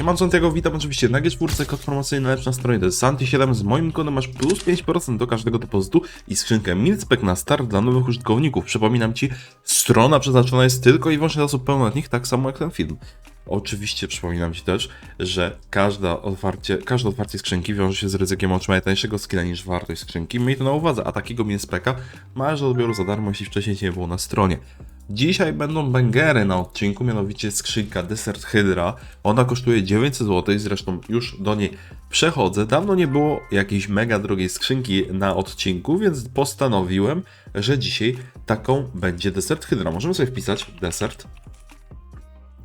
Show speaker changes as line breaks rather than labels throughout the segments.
Siema Santiago, witam oczywiście na G4, kod promocyjny lepszy na stronie to jest Santi7, z moim kodem masz plus 5% do każdego depozytu i skrzynkę Milspec na start dla nowych użytkowników. Przypominam Ci, strona przeznaczona jest tylko i wyłącznie dla osób pełnoletnich, tak samo jak ten film. Oczywiście przypominam Ci też, że każda otwarcie, każde otwarcie skrzynki wiąże się z ryzykiem otrzymania tańszego skilla niż wartość skrzynki. Miej to na uwadze, a takiego Milspeca masz do odbioru za darmo, jeśli wcześniej nie było na stronie. Dzisiaj będą bangery na odcinku, mianowicie skrzynka Desert Hydra. Ona kosztuje 900 zł, zresztą już do niej przechodzę. Dawno nie było jakiejś mega drogiej skrzynki na odcinku, więc postanowiłem, że dzisiaj taką będzie Desert Hydra. Możemy sobie wpisać Desert.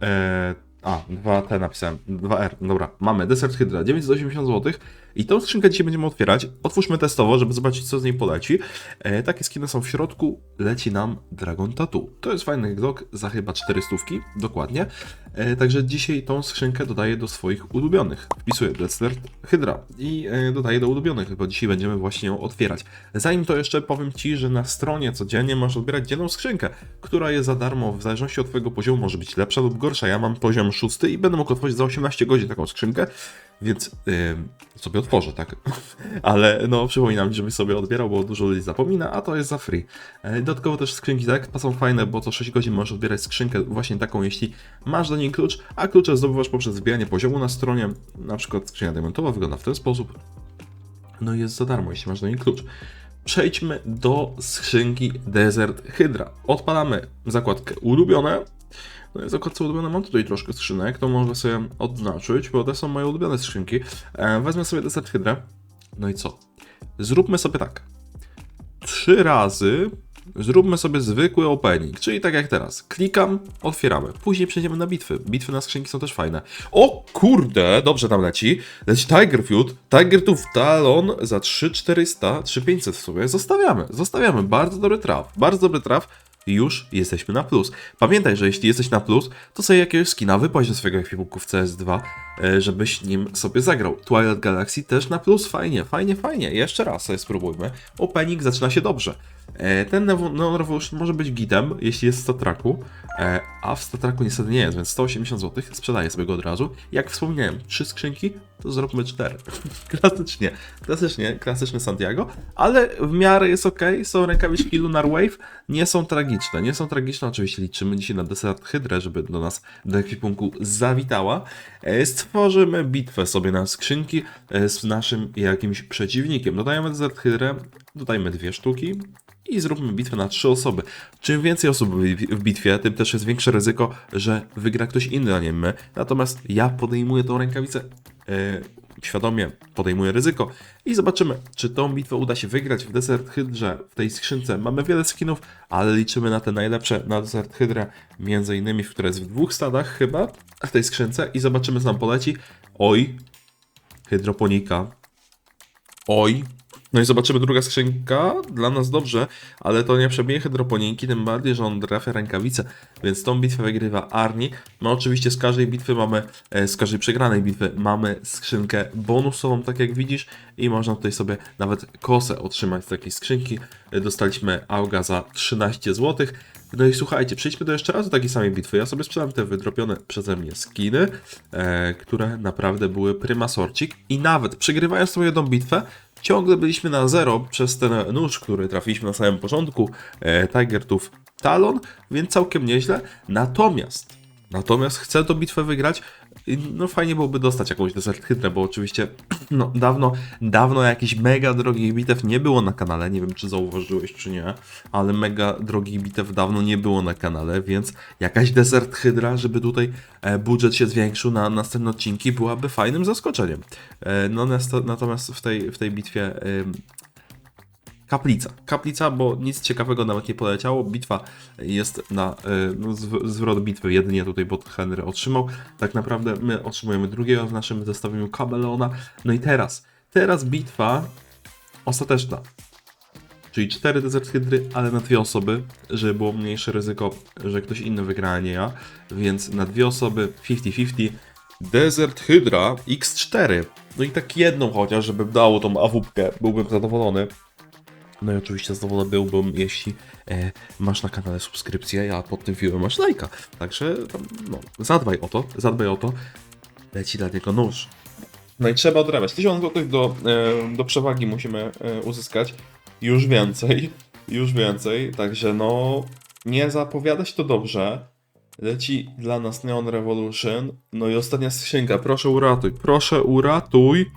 Eee, a, 2T napisałem, 2R, dobra, mamy Desert Hydra, 980 zł i tą skrzynkę dzisiaj będziemy otwierać. Otwórzmy testowo, żeby zobaczyć co z niej poleci. E, takie skiny są w środku, leci nam Dragon Tattoo. To jest fajny glok za chyba 400, dokładnie. E, także dzisiaj tą skrzynkę dodaję do swoich ulubionych. Wpisuję Desert Hydra i e, dodaję do ulubionych, bo dzisiaj będziemy właśnie ją otwierać. Zanim to jeszcze powiem Ci, że na stronie codziennie możesz odbierać dzienną skrzynkę, która jest za darmo, w zależności od Twojego poziomu może być lepsza lub gorsza. Ja mam poziom szósty i będę mógł otworzyć za 18 godzin taką skrzynkę, więc yy, sobie otworzę, tak? Ale no, przypominam, żebyś sobie odbierał, bo dużo ludzi zapomina, a to jest za free. E, Dodatkowo też skrzynki tak są fajne, bo co 6 godzin możesz odbierać skrzynkę właśnie taką, jeśli masz do niej klucz, a klucze zdobywasz poprzez wbijanie poziomu na stronie, na przykład skrzynia diamentowa wygląda w ten sposób. No i jest za darmo, jeśli masz do niej klucz. Przejdźmy do skrzynki Desert Hydra. Odpalamy zakładkę ulubione. No i zakładce ulubione mam tutaj troszkę skrzynek, to mogę sobie odznaczyć, bo to są moje ulubione skrzynki. E, wezmę sobie Desert Hydra. No i co? Zróbmy sobie tak. Trzy razy zróbmy sobie zwykły opening, czyli tak jak teraz. Klikam, otwieramy. Później przejdziemy na bitwy. Bitwy na skrzynki są też fajne. O kurde, dobrze tam leci. Leci Tiger Feud, Tiger Tooth Talon za 3400, 3500 w sumie. Zostawiamy, zostawiamy. Bardzo dobry traf, bardzo dobry traf. Już jesteśmy na plus. Pamiętaj, że jeśli jesteś na plus, to sobie jakiegoś skina wypłać do swojego ekwipunku w CS2, e, żebyś nim sobie zagrał. Twilight Galaxy też na plus, fajnie, fajnie, fajnie. Jeszcze raz sobie spróbujmy. Opening zaczyna się dobrze. E, Ten Neon Revolution może być gitem, jeśli jest w statraku, e, a w statraku niestety nie jest, więc 180 zł, sprzedaję sobie go od razu. Jak wspomniałem, trzy skrzynki, to zróbmy cztery. klasycznie, klasycznie, klasyczny Santiago, ale w miarę jest ok, są rękawiczki Lunar Wave, nie są tragiczne, nie są tragiczne, oczywiście liczymy dzisiaj na Desert Hydrę, żeby do nas do ekwipunku zawitała. E, Stworzymy bitwę sobie na skrzynki z naszym jakimś przeciwnikiem. Dodajemy Desert Hydrę, dodajmy dwie sztuki, i zróbmy bitwę na trzy osoby. Czym więcej osób w- bitwie, tym też jest większe ryzyko, że wygra ktoś inny, a nie my. Natomiast ja podejmuję tą rękawicę, e, świadomie podejmuję ryzyko i zobaczymy, czy tą bitwę uda się wygrać w Desert Hydrze, w tej skrzynce. Mamy wiele skinów, ale liczymy na te najlepsze, na Desert Hydrę, między innymi, w które jest w dwóch stadach chyba, w tej skrzynce i zobaczymy, co nam poleci. Oj, hydroponika. Oj. No i zobaczymy druga skrzynka. Dla nas dobrze, ale to nie przebije hydroponiki, tym bardziej, że on trafia rękawice, więc tą bitwę wygrywa Arni. No oczywiście z każdej bitwy mamy, e, z każdej przegranej bitwy mamy skrzynkę bonusową, tak jak widzisz, i można tutaj sobie nawet kosę otrzymać z takiej skrzynki. E, Dostaliśmy Auga za 13 zł. No i słuchajcie, przejdźmy do jeszcze raz do takiej samej bitwy. Ja sobie sprzedam te wydropione przeze mnie skiny, e, które naprawdę były prima sorcik i nawet przegrywając tą jedną bitwę, ciągle byliśmy na zero przez ten nóż, który trafiliśmy na samym początku, e, Tiger Tooth Talon, więc całkiem nieźle. Natomiast, natomiast chcę tę bitwę wygrać. No fajnie byłoby dostać jakąś desert hydrę, bo oczywiście no dawno, dawno jakichś mega drogich bitew nie było na kanale, nie wiem czy zauważyłeś czy nie, ale mega drogich bitew dawno nie było na kanale, więc jakaś desert hydra, żeby tutaj e, budżet się zwiększył na następne odcinki byłaby fajnym zaskoczeniem. E, no natomiast w tej, w tej bitwie Kaplica. Kaplica, bo nic ciekawego nawet nie poleciało. Bitwa jest na y, no, zw- zwrot bitwy jedynie tutaj bot Henry otrzymał. Tak naprawdę my otrzymujemy drugiego w naszym zestawieniu Kabelona. No i teraz, teraz bitwa ostateczna. Czyli cztery Desert Hydry, ale na dwie osoby, żeby było mniejsze ryzyko, że ktoś inny wygra, a nie ja. Więc na dwie osoby 50-50 Desert Hydra X4. No i tak jedną chociaż, żeby dało tą awupkę, byłbym zadowolony. No i oczywiście zadowolony byłbym, jeśli e, masz na kanale subskrypcję, a pod tym filmem masz lajka. Także no, zadbaj o to, zadbaj o to. leci dla niego nóż. No i trzeba odrabiać. 1000 zł do, e, do przewagi musimy e, uzyskać. Już więcej, już więcej. Także no, nie zapowiada to dobrze. Leci dla nas Neon Revolution. No i ostatnia skrzynka. Proszę uratuj, proszę uratuj.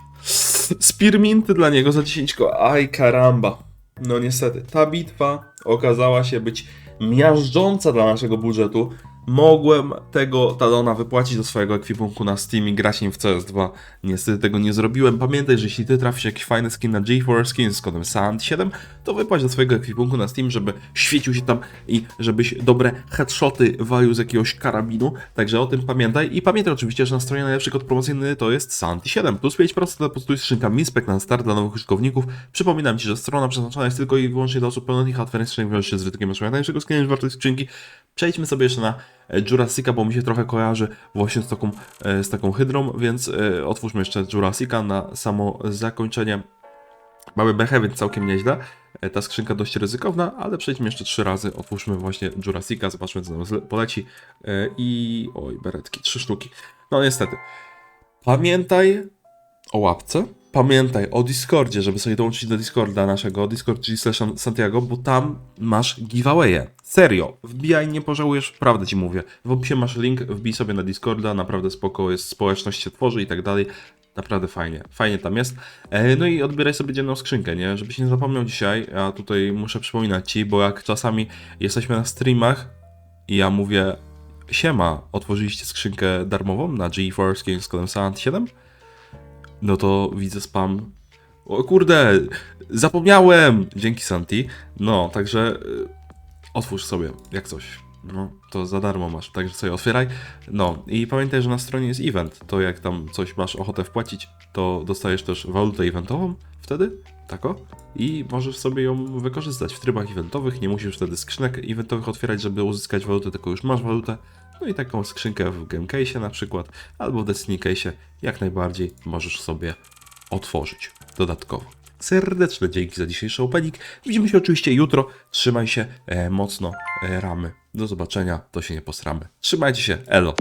Spearminty dla niego za 10 ko. Aj karamba. No niestety, ta bitwa okazała się być miażdżąca dla naszego budżetu. Mogłem tego talona wypłacić do swojego ekwipunku na Steam i grać w CS2. Niestety tego nie zrobiłem. Pamiętaj, że jeśli ty trafisz jakiś fajny skin na GeForce Skins z kodem SANT7, to wypłać do swojego ekwipunku na Steam, żeby świecił się tam i żebyś dobre headshoty walił z jakiegoś karabinu. Także o tym pamiętaj. I pamiętaj oczywiście, że na stronie najlepszy kod promocyjny to jest SANT7 plus 5% depozytuj skrzynka Minspec na start dla nowych użytkowników. Przypominam Ci, że strona przeznaczona jest tylko i wyłącznie dla osób pełnych, a otwieranie wiąże się z wytykiem otrzymania najlepszego skina niż wartość skrzynki. Przejdźmy sobie jeszcze na e, Jurassica, bo mi się trochę kojarzy właśnie z taką, e, z taką hydrą, więc e, otwórzmy jeszcze Jurassica na samo zakończenie. Mamy bechę, więc całkiem nieźle. Ta skrzynka dość ryzykowna, ale przejdźmy jeszcze trzy razy. Otwórzmy właśnie Jurassica, zobaczmy co nam poleci. I... oj, beretki, trzy sztuki. No niestety. Pamiętaj o łapce. Pamiętaj o Discordzie, żeby sobie dołączyć do Discorda naszego, Discord czyli slash Santiago, bo tam masz giveawaye. Serio, wbijaj, nie pożałujesz, prawdę ci mówię. W opisie masz link, wbij sobie na Discorda, naprawdę spoko, jest społeczność się tworzy i tak dalej. Naprawdę fajnie, fajnie tam jest. E, no i odbieraj sobie dzienną skrzynkę, nie? Żebyś nie zapomniał dzisiaj, ja tutaj muszę przypominać ci, bo jak czasami jesteśmy na streamach i ja mówię siema, otworzyliście skrzynkę darmową na GeForce Games kodem SANT7? No to widzę spam. O kurde, zapomniałem! Dzięki Santi. No, także y, otwórz sobie, jak coś. No, to za darmo masz, także sobie otwieraj. No, i pamiętaj, że na stronie jest event. To jak tam coś masz ochotę wpłacić, to dostajesz też walutę eventową wtedy, tako? I możesz sobie ją wykorzystać w trybach eventowych. Nie musisz wtedy skrzynek eventowych otwierać, żeby uzyskać walutę, tylko już masz walutę. No i taką skrzynkę w Game Case na przykład, albo w Destiny Case jak najbardziej możesz sobie otworzyć dodatkowo. Serdeczne dzięki za dzisiejszy opening. Widzimy się oczywiście jutro. Trzymaj się e, mocno, e, ramy. Do zobaczenia, to się nie posramy. Trzymajcie się, elo.